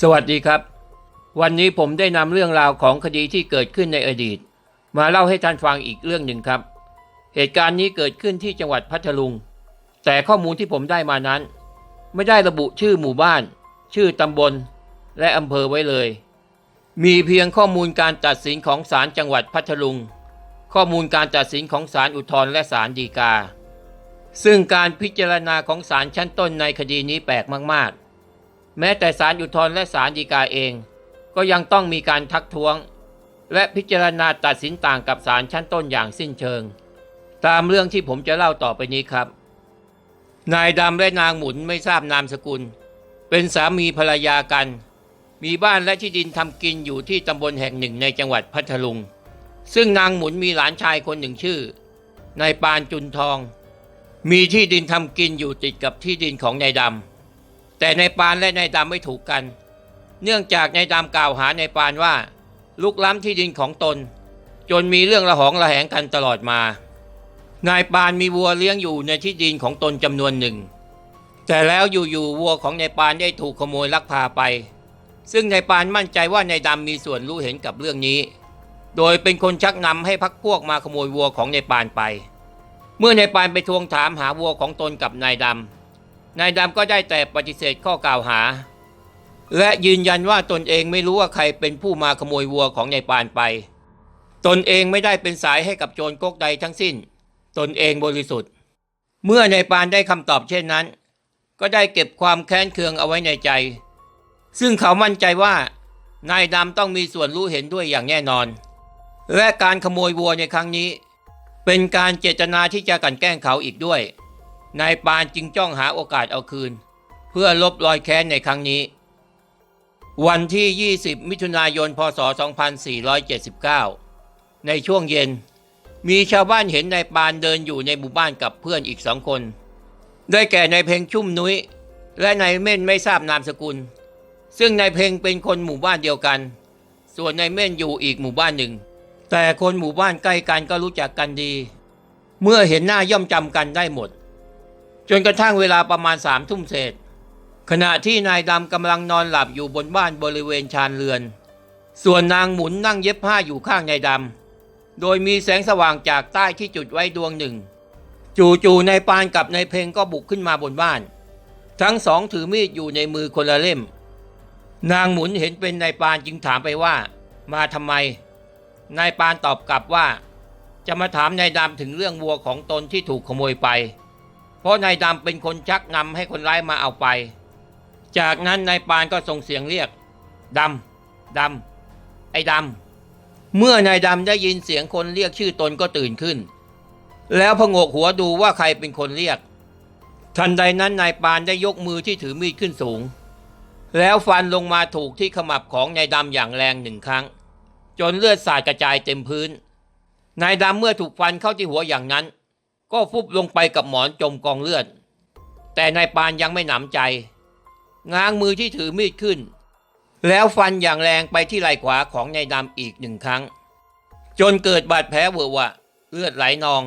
สวัสดีครับ วันนี้ผมได้นำเรื่องราวของคดีที่เกิดขึ้นในอดีต มาเล่าให้ท่านฟังอีกเรื่องหนึ่งครับ เหตุการณ์นี้เกิดขึ้นที่จังหวัดพัทลุง แต่ข้อมูลที่ผมได้มานั้น ไม่ได้ระบุชื่อหมู่บ้าน ชื่อตำบล และอำเภอไว้เลย มีเพียงข้อมูลการตัดสินของศาลจังหวัดพัทลุง ข้อมูลการตัดสินของศาลอุทธรณ์และศาลฎีกา ซึ่งการพิจารณาของศาลชั้นต้นในคดีนี้แปลกมากๆ แม้แต่ศาลอุทธรณ์และศาลฎีกาเอง ก็ยังต้องมีการทักท้วง และพิจารณาตัดสินต่างกับศาลชั้นต้นอย่างสิ้นเชิง ตามเรื่องที่ผมจะเล่าต่อไปนี้ครับ นายดำและนางหมุนไม่ทราบนามสกุล เป็นสามีภรรยากัน มีบ้านและที่ดินทำกินอยู่ที่ตำบลแห่งหนึ่งในจังหวัดพัทลุง ซึ่งนางหมุนมีหลานชายคนหนึ่งชื่อนายปานจุนทอง มีที่ดินทำกินอยู่ติดกับที่ดินของนายดำ แต่นายปานและนายดำไม่ถูกกัน เนื่องจากนายดำกล่าวหานายปานว่า ลุกล้ำที่ดินของตน จนมีเรื่องระหองระแหงกันตลอดมา นายปานมีวัวเลี้ยงอยู่ในที่ดินของตนจำนวนหนึ่ง แต่แล้วอยู่ๆวัวของนายปานได้ถูกขโมยลักพาไป ซึ่งนายปานมั่นใจว่านายดำมีส่วนรู้เห็นกับเรื่องนี้ โดยเป็นคนชักนำให้พักพวกมาขโมยวัวของนายปานไป เมื่อนายปานไปทวงถามหาวัวของตนกับนายดำ นายดำก็ได้แต่ปฏิเสธข้อกล่าวหา และยืนยันว่าตนเองไม่รู้ว่าใครเป็นผู้มาขโมยวัวของนายปานไป ตนเองไม่ได้เป็นสายให้กับโจรก๊กใดทั้งสิ้น ตนเองบริสุทธิ์ เมื่อนายปานได้คำตอบเช่นนั้น ก็ได้เก็บความแค้นเคืองเอาไว้ในใจ ซึ่งเขามั่นใจว่านายดำต้องมีส่วนรู้เห็นด้วยอย่างแน่นอน และการขโมยวัวในครั้งนี้ เป็นการเจตนาที่จะกันแกล้งเขาอีกด้วย นายปานจึงจ้องหาโอกาสเอาคืน เพื่อลบรอยแค้นในครั้งนี้ วันที่ 20 มิถุนายน พศ 2479 ในช่วงเย็น มีชาวบ้านเห็นนายปานเดินอยู่ในหมู่บ้านกับเพื่อนอีกสองคน ได้แก่นายเพ็งชุ่มนุ้ย และนายเม่นไม่ทราบนามสกุล ซึ่งนายเพ็งเป็นคนหมู่บ้านเดียวกัน ส่วนนายเม่นอยู่อีกหมู่บ้านหนึ่ง แต่คนหมู่บ้านใกล้กันก็รู้จักกันดี เมื่อเห็นหน้าย่อมจำกันได้หมด จนกระทั่งเวลาประมาณสามทุ่มเศษ ขณะที่นายดำกำลังนอนหลับอยู่บนบ้านบริเวณชานเรือน ส่วนนางหมุนนั่งเย็บผ้าอยู่ข้างนายดำโดยมีแสงสว่างจากใต้ที่จุดไว้ดวงหนึ่ง จู่ๆนายปานกับนายเพลงก็บุกขึ้นมาบนบ้าน ทั้งสองถือมีดอยู่ในมือคนละเล่ม นางหมุนเห็นเป็นนายปานจึงถามไปว่า มาทำไม นายปานตอบกลับว่า จะมาถามนายดำถึงเรื่องวัวของตนที่ถูกขโมยไป เพราะนายดำเป็นคนชักนำให้คนร้ายมาเอาไป จากนั้นนายปานก็ส่งเสียงเรียกดำดำไอ้ดำเมื่อนายดำได้ยินเสียงคนเรียกชื่อตนก็ตื่นขึ้น แล้วพงกหัวดูว่าใครเป็นคนเรียก ทันใดนั้นนายปานได้ยกมือที่ถือมีดขึ้นสูง แล้วฟันลงมาถูกที่ขมับของนายดำอย่างแรงหนึ่งครั้ง จนเลือดสาดกระจายเต็มพื้นนายดำเมื่อถูกฟันเข้าที่หัวอย่างนั้น ก็ฟุบลงไปกับหมอนจมกองเลือด แต่นายปานยังไม่หนำใจ ง้างมือที่ถือมีดขึ้น แล้วฟันอย่างแรงไปที่ไหล่ขวาของนายดำอีกหนึ่งครั้ง จนเกิดบาดแผลเวอะวะเลือดไหลนอง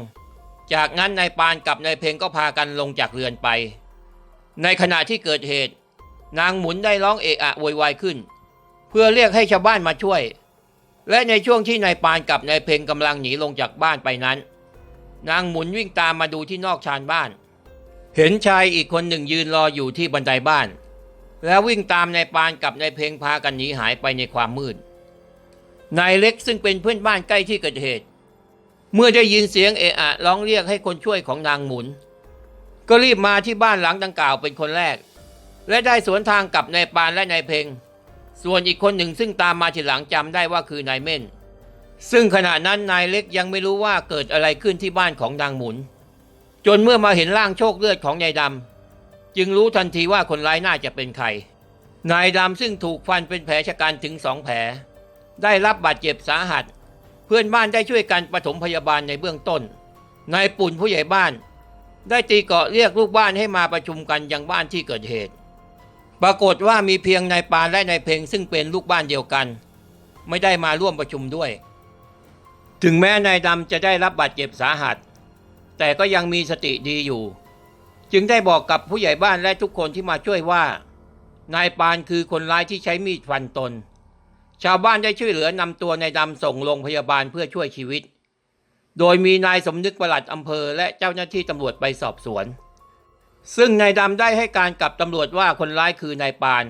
จากนั้นนายปานกับนายเพลงก็พากันลงจากเรือนไป ในขณะที่เกิดเหตุ นางหมุนได้ร้องเอะอะโวยวายขึ้น เพื่อเรียกให้ชาวบ้านมาช่วย และในช่วงที่นายปานกับนายเพลงกำลังหนีลงจากบ้านไปนั้น นางหมุนวิ่งตามมาดูที่นอกชานบ้าน เห็นชายอีกคนหนึ่งยืนรออยู่ที่บันไดบ้าน แล้ววิ่งตามนายปานกับนายเพลงพากันหนีหายไปในความมืดนายเล็กซึ่งเป็นเพื่อนบ้านใกล้ที่เกิดเหตุ เมื่อได้ยินเสียงเอะอะร้องเรียกให้คนช่วยของนางหมุน ก็รีบมาที่บ้านหลังดังกล่าวเป็นคนแรก และได้สวนทางกับนายปานและนายเพลง ส่วนอีกคนหนึ่งซึ่งตามมาทีหลังจำได้ว่าคือนายเม่น ซึ่งขณะนั้นนายเล็กยังไม่รู้ว่าเกิดอะไรขึ้นที่บ้านของนางหมุน จนเมื่อมาเห็นร่างโชคเลือดของนายดำจึงรู้ทันทีว่าคนร้ายน่าจะเป็นใคร นายดำซึ่งถูกฟันเป็นแผลชะกันถึงสองแผล ได้รับบาดเจ็บสาหัส เพื่อนบ้านได้ช่วยกันปฐมพยาบาลในเบื้องต้น นายปุ่นผู้ใหญ่บ้าน ได้ตีเกาะเรียกลูกบ้านให้มาประชุมกันยังบ้านที่เกิดเหตุ ปรากฏว่ามีเพียงนายปานและนายเพลงซึ่งเป็นลูกบ้านเดียวกัน ไม่ได้มาร่วมประชุมด้วย ถึงแม้นายดำจะได้รับบาดเจ็บสาหัส แต่ก็ยังมีสติดีอยู่ จึงได้บอกกับผู้ใหญ่บ้านและทุกคนที่มาช่วยว่า นายปานคือคนร้ายที่ใช้มีดฟันตน ชาวบ้านได้ช่วยเหลือนำตัวนายดำส่งโรงพยาบาลเพื่อช่วยชีวิต โดยมีนายสมนึกประหลัดอำเภอและเจ้าหน้าที่ตำรวจไปสอบสวน ซึ่งนายดำได้ให้การกับตำรวจว่าคนร้ายคือนายปาน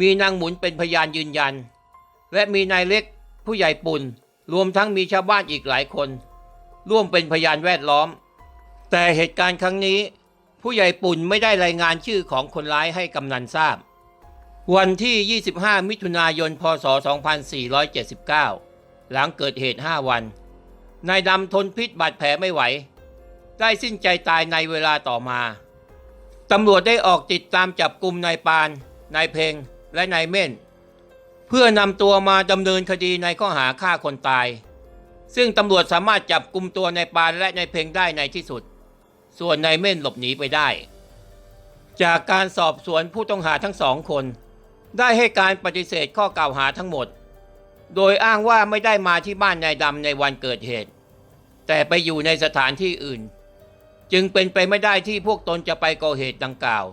มีนางหมุนเป็นพยานยืนยัน และมีนายเล็กผู้ใหญ่ปุ่น รวมทั้งมีชาวบ้านอีกหลายคน ร่วมเป็นพยานแวดล้อม แต่เหตุการณ์ครั้งนี้ ผู้ใหญ่ปุ่นไม่ได้รายงานชื่อของคนร้ายให้กำนันทราบ วันที่ 25 มิถุนายน พศ 2479 หลังเกิดเหตุ 5 วัน นายดำทนพิษบาดแผลไม่ไหว ได้สิ้นใจตายในเวลาต่อมาตำรวจได้ออกติดตามจับกลุ่มนายปาน นายเพงและนายเม่น พื่อนำตัวมาดำเนินคดีในข้อหาฆ่าคนตาย ซึ่งตำรวจสามารถจับกลุ่มตัวในปานและในเพลงได้ในที่สุด ส่วนนายเม่นหลบหนีไปได้ จากการสอบสวนผู้ต้องหาทั้งสองคน ได้ให้การปฏิเสธข้อกล่าวหาทั้งหมด โดยอ้างว่าไม่ได้มาที่บ้านนายดำในวันเกิดเหตุ แต่ไปอยู่ในสถานที่อื่น จึงเป็นไปไม่ได้ที่พวกตนจะไปก่อเหตุดังกล่าว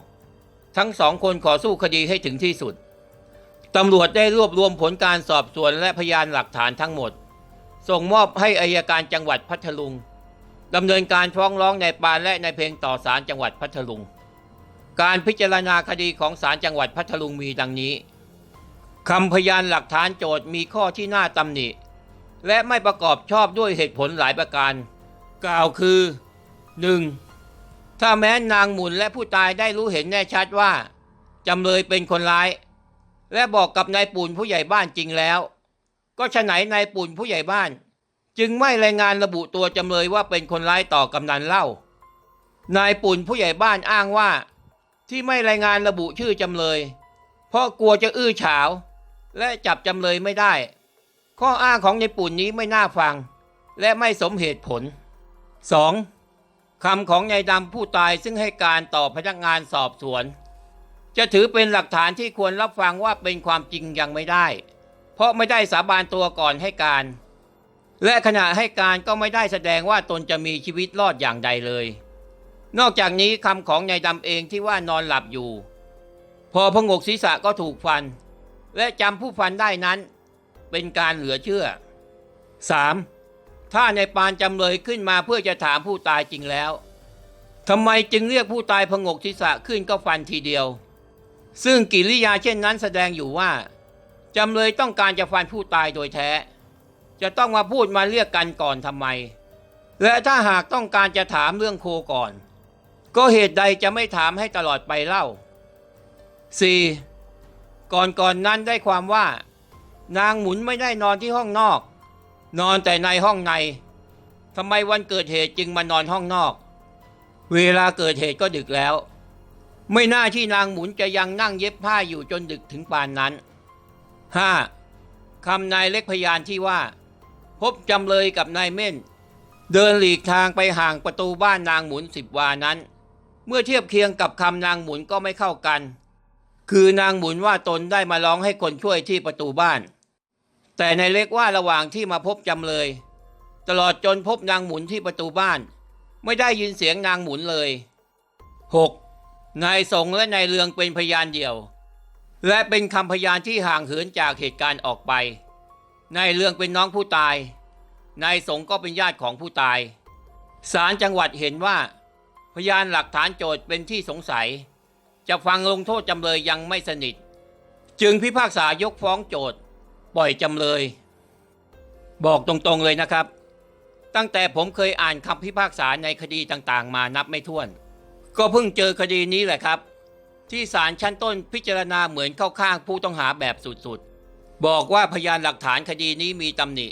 ทั้งสองคนขอสู้คดีให้ถึงที่สุด ตำรวจได้รวบรวมผลการสอบสวนและพยานหลักฐานทั้งหมด ส่งมอบให้อายการจังหวัดพัทลุงดำเนินการฟ้องร้องในปานและในเพลงต่อศาลจังหวัดพัทลุง การพิจารณาคดีของศาลจังหวัดพัทลุงมีดังนี้คำพยานหลักฐานโจทย์มีข้อที่น่าตำหนิ และไม่ประกอบชอบด้วยเหตุผลหลายประการ กล่าวคือ 1. ถ้าแม้นางหมุนและผู้ตายได้รู้เห็นแน่ชัดว่าจำเลยเป็นคนร้าย และบอกกับนายปุ่นผู้ใหญ่บ้านจริงแล้ว ก็ฉะไหนนายปุ่นผู้ใหญ่บ้าน จึงไม่รายงานระบุตัวจำเลยว่าเป็นคนร้ายต่อกำนันเล่า นายปุ่นผู้ใหญ่บ้านอ้างว่า ที่ไม่รายงานระบุชื่อจำเลย เพราะกลัวจะอื้อฉาว และจับจำเลยไม่ได้ ข้ออ้างของนายปุ่นนี้ไม่น่าฟัง และไม่สมเหตุผล 2. คำของนายดำผู้ตายซึ่งให้การต่อพนักงานสอบสวน จะถือเป็นหลักฐานที่ควรรับฟังว่าเป็นความจริงยังไม่ได้ เพราะไม่ได้สาบานตัวก่อนให้การ และขณะให้การก็ไม่ได้แสดงว่าตนจะมีชีวิตรอดอย่างใดเลย นอกจากนี้คำของนายดำเองที่ว่านอนหลับอยู่ พอพงกศีรษะก็ถูกฟัน และจำผู้ฟันได้นั้น เป็นการเหลือเชื่อ 3. ถ้าในายปานจำเลยขึ้นมาเพื่อจะถามผู้ตายจริงแล้วทำไมจึงเรียกผู้ตายพงกศีรษะขึ้นก็ฟันทีเดียว ซึ่งกิริยาเช่นนั้นแสดงอยู่ว่าจำเลยต้องการจะฟันผู้ตายโดยแท้ จะต้องมาพูดมาเรียกกันก่อนทำไม และถ้าหากต้องการจะถามเรื่องโคก่อน ก็เหตุใดจะไม่ถามให้ตลอดไปเล่า 4. ก่อนก่อนนั้นได้ความว่า นางหมุนไม่ได้นอนที่ห้องนอก นอนแต่ในห้องในทำไมวันเกิดเหตุจึงมานอนห้องนอก เวลาเกิดเหตุก็ดึกแล้ว ไม่น่าที่นางหมุนจะยังนั่งเย็บผ้าอยู่จนดึกถึงปานนั้น 5. คำนายเล็กพยานที่ว่า พบจำเลยกับนายเม่น เดินหลีกทางไปห่างประตูบ้านนางหมุนสิบวานั้น เมื่อเทียบเคียงกับคำนางหมุนก็ไม่เข้ากัน คือนางหมุนว่าตนได้มาร้องให้คนช่วยที่ประตูบ้าน แต่นายเล็กว่าระหว่างที่มาพบจำเลย ตลอดจนพบนางหมุนที่ประตูบ้าน ไม่ได้ยินเสียงนางหมุนเลย 6. นายสงและนายเลืองเป็นพยานเดียว และเป็นคำพยานที่ห่างเหินจากเหตุการณ์ออกไป นายเลืองเป็นน้องผู้ตาย นายสงก็เป็นญาติของผู้ตาย ศาลจังหวัดเห็นว่า พยานหลักฐานโจทย์เป็นที่สงสัย จะฟังลงโทษจำเลยยังไม่สนิท จึงพิพากษายกฟ้องโจทย์ ปล่อยจำเลย บอกตรงๆเลยนะครับ ตั้งแต่ผมเคยอ่านคำพิพากษาในคดีต่างๆ มานับไม่ถ้วน ก็เพิ่งเจอคดีนี้แหละครับ ที่ศาลชั้นต้นพิจารณาเหมือนเข้าข้างผู้ต้องหาแบบสุดๆ บอกว่าพยานหลักฐานคดีนี้มีตำหนิ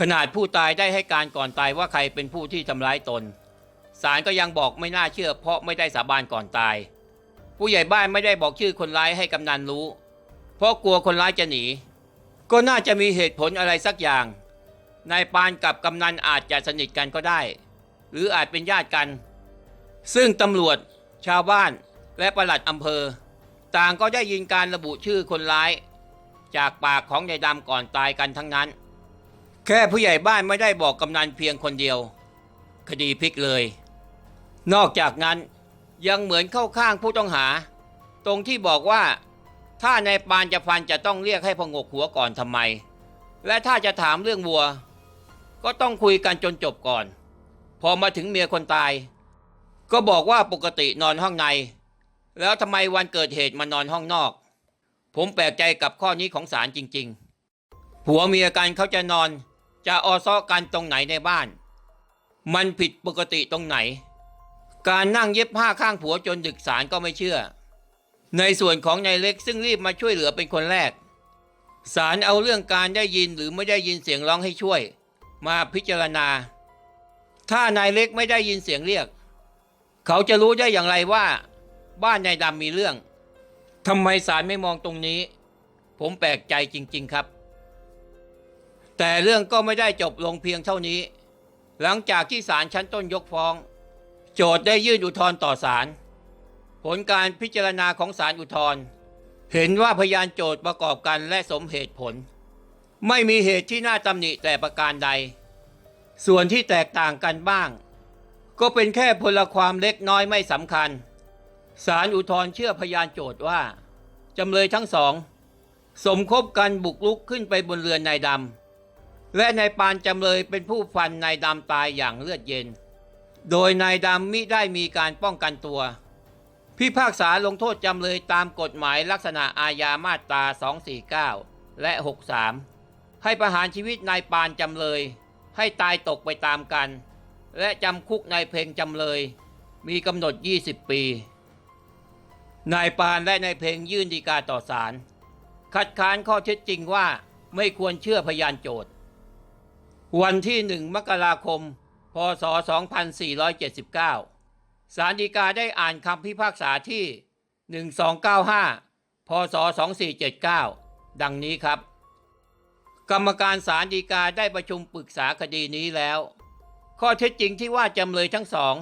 ขนาดผู้ตายได้ให้การก่อนตายว่าใครเป็นผู้ที่ทำร้ายตนศาลก็ยังบอกไม่น่าเชื่อเพราะไม่ได้สาบานก่อนตาย ผู้ใหญ่บ้านไม่ได้บอกชื่อคนร้ายให้กำนันรู้ เพราะกลัวคนร้ายจะหนี ก็น่าจะมีเหตุผลอะไรสักอย่างนายปานกับกำนันอาจจะสนิทกันก็ได้ หรืออาจเป็นญาติกัน ซึ่งตำรวจชาวบ้านและปลัดอำเภอ ต่างก็ได้ยินการระบุชื่อคนร้าย จากปากของนายดำก่อนตายกันทั้งนั้น แค่ผู้ใหญ่บ้านไม่ได้บอกกำนันเพียงคนเดียว คดีพลิกเลย นอกจากนั้นยังเหมือนเข้าข้างผู้ต้องหา ตรงที่บอกว่า ถ้านายปานจะฟันจะต้องเรียกให้พงกหัวก่อนทำไม และถ้าจะถามเรื่องวัว ก็ต้องคุยกันจนจบก่อน พอมาถึงเมียคนตาย ก็บอกว่าปกตินอนห้องใน แล้วทำไมวันเกิดเหตุมานอนห้องนอก ผมแปลกใจกับข้อนี้ของศาลจริง ๆ ผัวเมียกันเขาจะนอน จะออซ้อกันตรงไหนในบ้าน มันผิดปกติตรงไหน การนั่งเย็บผ้าข้างผัวจนดึกสารก็ไม่เชื่อ ในส่วนของนายเล็กซึ่งรีบมาช่วยเหลือเป็นคนแรกศาลเอาเรื่องการได้ยินหรือไม่ได้ยินเสียงร้องให้ช่วย มาพิจารณา ถ้านายเล็กไม่ได้ยินเสียงเรียก เขาจะรู้ได้อย่างไรว่าบ้านนายดำมีเรื่องทำไมศาลไม่มองตรงนี้ ผมแปลกใจจริง ๆครับ แต่เรื่องก็ไม่ได้จบลงเพียงเท่านี้ หลังจากที่ศาลชั้นต้นยกฟ้อง โจทย์ได้ยื่นอุทธรณ์ต่อศาลผลการพิจารณาของศาลอุทธรณ์เห็นว่าพยานโจทย์ประกอบกันและสมเหตุผล ไม่มีเหตุที่น่าตำหนิแต่ประการใด ส่วนที่แตกต่างกันบ้าง ก็เป็นแค่พลความเล็กน้อยไม่สำคัญ ศาลอุทธรเชื่อพยานโจทย์ว่า จำเลยทั้งสอง สมคบกันบุกลุกขึ้นไปบนเรือนนายดำและนายปานจำเลยเป็นผู้ฟันนายดำตายอย่างเลือดเย็น โดยนายดำมิได้มีการป้องกันตัว พิพากษาลงโทษจำเลยตามกฎหมายลักษณะอาญามาตรา 249 และ 63 ให้ประหารชีวิตนายปานจำเลย ให้ตายตกไปตามกัน และจำคุกนายเพลงจำเลย มีกำหนด 20 ปี นายปานและนายเพลงยื่นดีกาต่อศาลคัดค้านข้อเท็จจริงว่าไม่ควรเชื่อพยานโจทย์ วันที่1มกราคม พศ 2479 ศาลฎีกาได้อ่านคำพิพากษาที่ 1295 พศ 2479 ดังนี้ครับ กรรมการศาลฎีกาได้ประชุมปรึกษาคดีนี้แล้ว ข้อเท็จจริงที่ว่าจำเลยทั้งสอง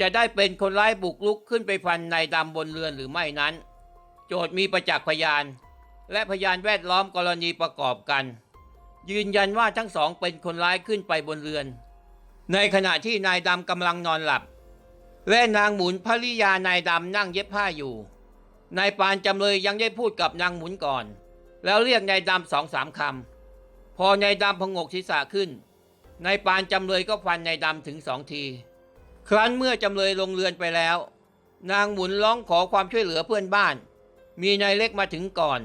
จะได้เป็นคนร้ายบุกลุกขึ้นไปฟันนายดำบนเรือนหรือไม่นั้น โจทย์มีประจักษ์พยาน และพยานแวดล้อมกรณีประกอบกัน ยืนยันว่าทั้งสองเป็นคนร้ายขึ้นไปบนเรือน ในขณะที่นายดำกำลังนอนหลับ และนางหมุนภริยานายดำนั่งเย็บผ้าอยู่นายปานจำเลยยังได้พูดกับนางหมุนก่อน แล้วเรียกนายดำสองสามคำพอนายดำพงกศีรษะขึ้น นายปานจำเลยก็ฟันนายดำถึงสองที ครั้นเมื่อจำเลยลงเรือนไปแล้ว นางหมุนร้องขอความช่วยเหลือเพื่อนบ้าน มีนายเล็กมาถึงก่อน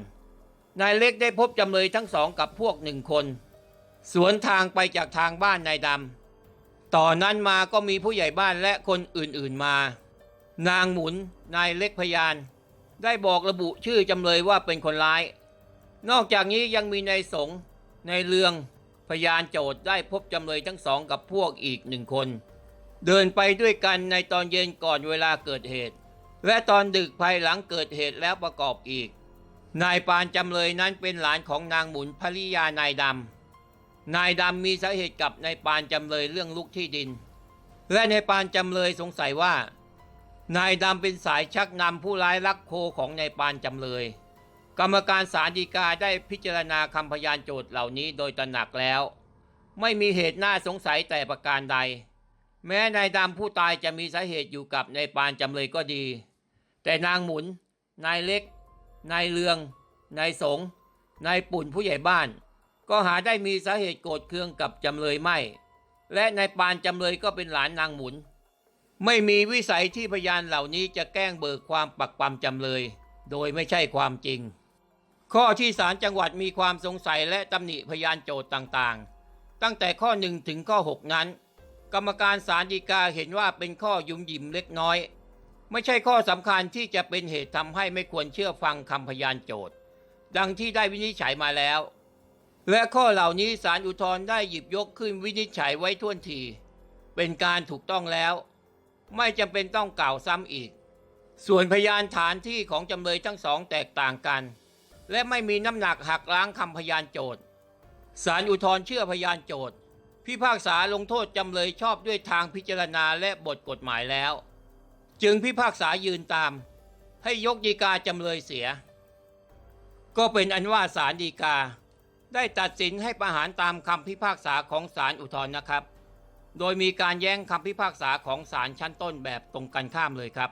นายเล็กได้พบจำเลยทั้งสองกับพวกหนึ่งคน สวนทางไปจากทางบ้านนายดำต่อนนั้นมาก็มีผู้ใหญ่บ้านและคนอื่นๆมา นางหมุนนายเล็กพยาน ได้บอกระบุชื่อจำเลยว่าเป็นคนร้าย นอกจากนี้ยังมีนายสงนายเลือง พยานโจทย์ได้พบจำเลยทั้งสองกับพวกอีกหนึ่งคน เดินไปด้วยกันในตอนเย็นก่อนเวลาเกิดเหตุ และตอนดึกภายหลังเกิดเหตุแล้วประกอบอีก นายปานจำเลยนั้นเป็นหลานของนางหมุนภริยานายดำนายดำมีสาเหตุกับนายปานจำเลยเรื่องลุกที่ดิน และนายปานจำเลยสงสัยว่า นายดำเป็นสายชักนำผู้ร้ายลักโคของนายปานจำเลย กรรมการศาลฎีกาได้พิจารณาคำพยานโจทย์เหล่านี้โดยตระหนักแล้ว ไม่มีเหตุน่าสงสัยแต่ประการใด แม้นายดำผู้ตายจะมีสาเหตุอยู่กับนายปานจำเลยก็ดี แต่นางหมุน นายเล็ก นายเลือง นายสง นายปุ่นผู้ใหญ่บ้าน ก็หาได้มีสาเหตุโกรธเคืองกับจำเลยไม่ และนายปานจำเลยก็เป็นหลานนางหมุน ไม่มีวิสัยที่พยานเหล่านี้จะแกล้งเบิกความปักปำจำเลย โดยไม่ใช่ความจริง ข้อที่ศาลจังหวัดมีความสงสัยและตำหนิพยานโจทย์ต่างๆ ตั้งแต่ข้อ 1 ถึงข้อ 6 นั้น กรรมการศาลฎีกาเห็นว่าเป็นข้อยุ่มยิมเล็กน้อย ไม่ใช่ข้อสำคัญที่จะเป็นเหตุทำให้ไม่ควรเชื่อฟังคำพยานโจทย์ ดังที่ได้วินิจฉัยมาแล้ว และข้อเหล่านี้ศาลอุทธรณ์ได้หยิบยกขึ้นวินิจฉัยไว้ท่วนที เป็นการถูกต้องแล้ว ไม่จำเป็นต้องกล่าวซ้ำอีก ส่วนพยานฐานที่ของจำเลยทั้งสองแตกต่างกัน และไม่มีน้ำหนักหักล้างคำพยานโจทย์ศาลอุทธรณ์เชื่อพยานโจทย์พิพากษาลงโทษจำเลยชอบด้วยทางพิจารณาและบทกฎหมายแล้ว จึงพิพากษายืนตาม ให้ยกฎีกาจำเลยเสีย ก็เป็นอันว่าศาลฎีกา ได้ตัดสินให้ประหารตามคำพิพากษาของศาลอุทธรณ์นะครับ โดยมีการแย้งคำพิพากษาของศาลชั้นต้นแบบตรงกันข้ามเลยครับ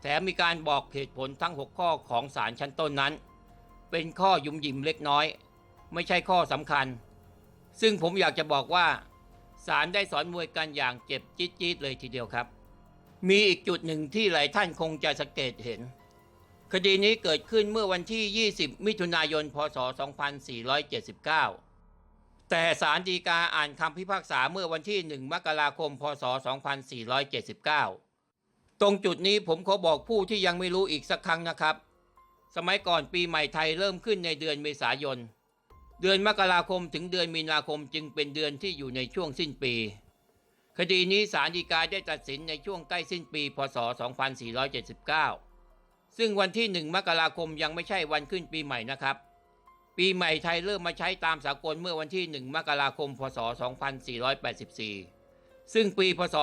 แถมมีการบอกเหตุผลทั้ง 6 ข้อของศาลชั้นต้นนั้น เป็นข้อยุมยิมเล็กน้อย ไม่ใช่ข้อสำคัญ ซึ่งผมอยากจะบอกว่าศาลได้สอนมวยกันอย่างเจ็บจี๊ดๆเลยทีเดียวครับ มีอีกจุดหนึ่งที่หลายท่านคงจะสังเกตเห็น คดีนี้เกิดขึ้นเมื่อวันที่ 20 มิถุนายน พศ 2479 แต่ศาลฎีกาอ่านคำพิพากษาเมื่อวันที่ 1 มกราคม พศ 2479 ตรงจุดนี้ผมขอบอกผู้ที่ยังไม่รู้อีกสักครั้งนะครับ สมัยก่อนปีใหม่ไทยเริ่มขึ้นในเดือนเมษายน เดือนมกราคมถึงเดือนมีนาคมจึงเป็นเดือนที่อยู่ในช่วงสิ้นปี คดีนี้ศาลฎีกาได้ตัดสินในช่วงใกล้สิ้นปี พศ 2479 ซึ่งวันที่ 1 มกราคมยังไม่ใช่วันขึ้นปีใหม่นะครับ ปีใหม่ไทยเริ่มมาใช้ตามสากลเมื่อวันที่ 1 มกราคม พศ 2484 ซึ่งปี พศ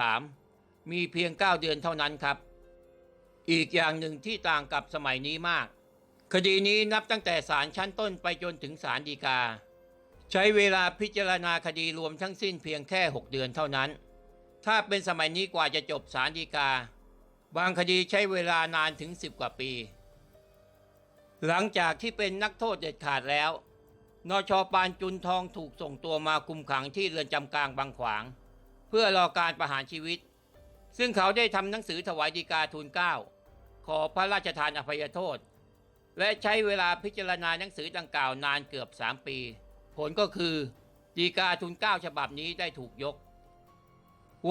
2483 มีเพียง 9 เดือนเท่านั้นครับ อีกอย่างหนึ่งที่ต่างกับสมัยนี้มาก คดีนี้นับตั้งแต่ศาลชั้นต้นไปจนถึงศาลฎีกา ใช้เวลาพิจารณาคดีรวมทั้งสิ้นเพียงแค่ 6 เดือนเท่านั้น ถ้าเป็นสมัยนี้กว่าจะจบศาลฎีกา บางคดีใช้เวลานานถึง 10 กว่าปี หลังจากที่เป็นนักโทษเด็ดขาดแล้วนชปานจุนทองถูกส่งตัวมาคุมขังที่เรือนจำกลางบางขวาง เพื่อรอการประหารชีวิต ซึ่งเขาได้ทำหนังสือถวายฎีกาทูลเก้า ขอพระราชทานอภัยโทษ และใช้เวลาพิจารณาหนังสือดังกล่าวนานเกือบ 3 ปี ผลก็คือฎีกาทูลเก้าฉบับนี้ได้ถูกยก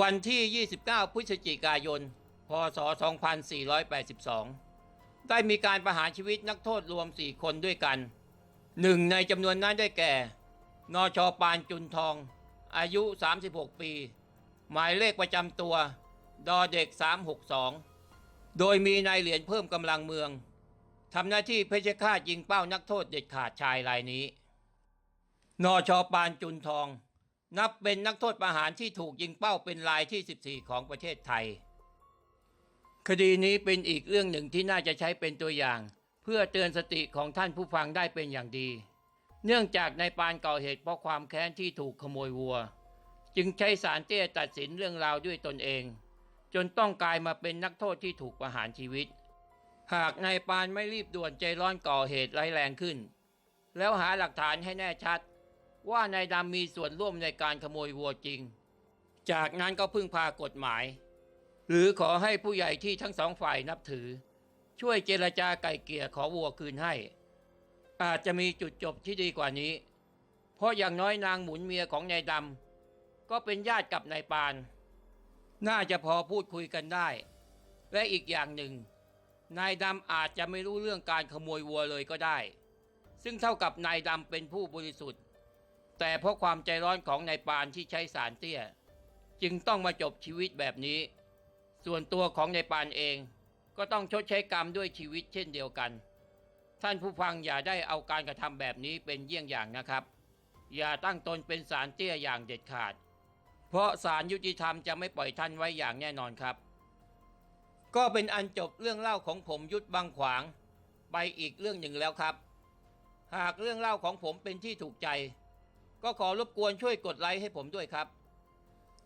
วันที่ 29 พฤศจิกายน พศ 2482 ได้มีการประหารชีวิตนักโทษรวม 4 คนด้วยกัน หนึ่งในจำนวนนั้นได้แก่ นชปานจุนทอง อายุ 36 ปี หมายเลขประจำตัว ดอเด็ก 362 โดยมีนายเหรียญเพิ่มกำลังเมืองทำหน้าที่เพชฌฆาตยิงเป้านักโทษเด็ดขาดชายรายนี้นชปานจุนทอง นับเป็นนักโทษประหารที่ถูกยิงเป้าเป็นรายที่ 14 ของประเทศไทย คดีนี้เป็นอีกเรื่องหนึ่งที่น่าจะใช้เป็นตัวอย่าง เพื่อเตือนสติของท่านผู้ฟังได้เป็นอย่างดี เนื่องจากนายปานก่อเหตุเพราะความแค้นที่ถูกขโมยวัว จึงใช้สารเตี้ยตัดสินเรื่องราวด้วยตนเอง จนต้องกลายมาเป็นนักโทษที่ถูกประหารชีวิต หากนายปานไม่รีบด่วนใจร้อนก่อเหตุร้ายแรงขึ้น แล้วหาหลักฐานให้แน่ชัด ว่านายดำมีส่วนร่วมในการขโมยวัวจริง จากนั้นก็พึ่งพากฎหมาย หรือขอให้ผู้ใหญ่ที่ทั้งสองฝ่ายนับถือ ช่วยเจรจาไก่เกลี่ยขอวัวคืนให้ อาจจะมีจุดจบที่ดีกว่านี้ เพราะอย่างน้อยนางหมุนเมียของนายดำก็เป็นญาติกับนายปาน น่าจะพอพูดคุยกันได้ และอีกอย่างหนึ่ง นายดำอาจจะไม่รู้เรื่องการขโมยวัวเลยก็ได้ ซึ่งเท่ากับนายดำเป็นผู้บริสุทธิ์ แต่เพราะความใจร้อนของนายปานที่ใช้สารเตี้ย จึงต้องมาจบชีวิตแบบนี้ ส่วนตัวของนายปานเองก็ต้องชดใช้กรรมด้วยชีวิตเช่นเดียวกัน ท่านผู้ฟังอย่าได้เอาการกระทำแบบนี้เป็นเยี่ยงอย่างนะครับ อย่าตั้งตนเป็นสารเตี้ยอย่างเด็ดขาด เพราะสารยุติธรรมจะไม่ปล่อยท่านไว้อย่างแน่นอนครับ ก็เป็นอันจบเรื่องเล่าของผมยุทธบางขวาง ไปอีกเรื่องหนึ่งแล้วครับ หากเรื่องเล่าของผมเป็นที่ถูกใจ ก็ขอรบกวนช่วยกดไลค์ให้ผมด้วยครับ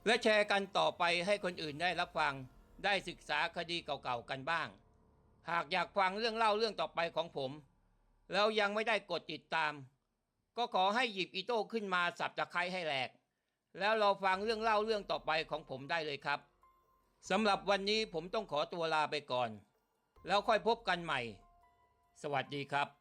และแชร์กันต่อไปให้คนอื่นได้รับฟังได้ศึกษาคดีเก่าๆกันบ้าง หากอยากฟังเรื่องเล่าเรื่องต่อไปของผม แล้วยังไม่ได้กดติดตาม ก็ขอให้หยิบอีโต้ขึ้นมาสับตะไคร้ให้แหลก แล้วเราฟังเรื่องเล่าเรื่องต่อไปของผมได้เลยครับสำหรับวันนี้ผมต้องขอตัวลาไปก่อน แล้วค่อยพบกันใหม่ สวัสดีครับ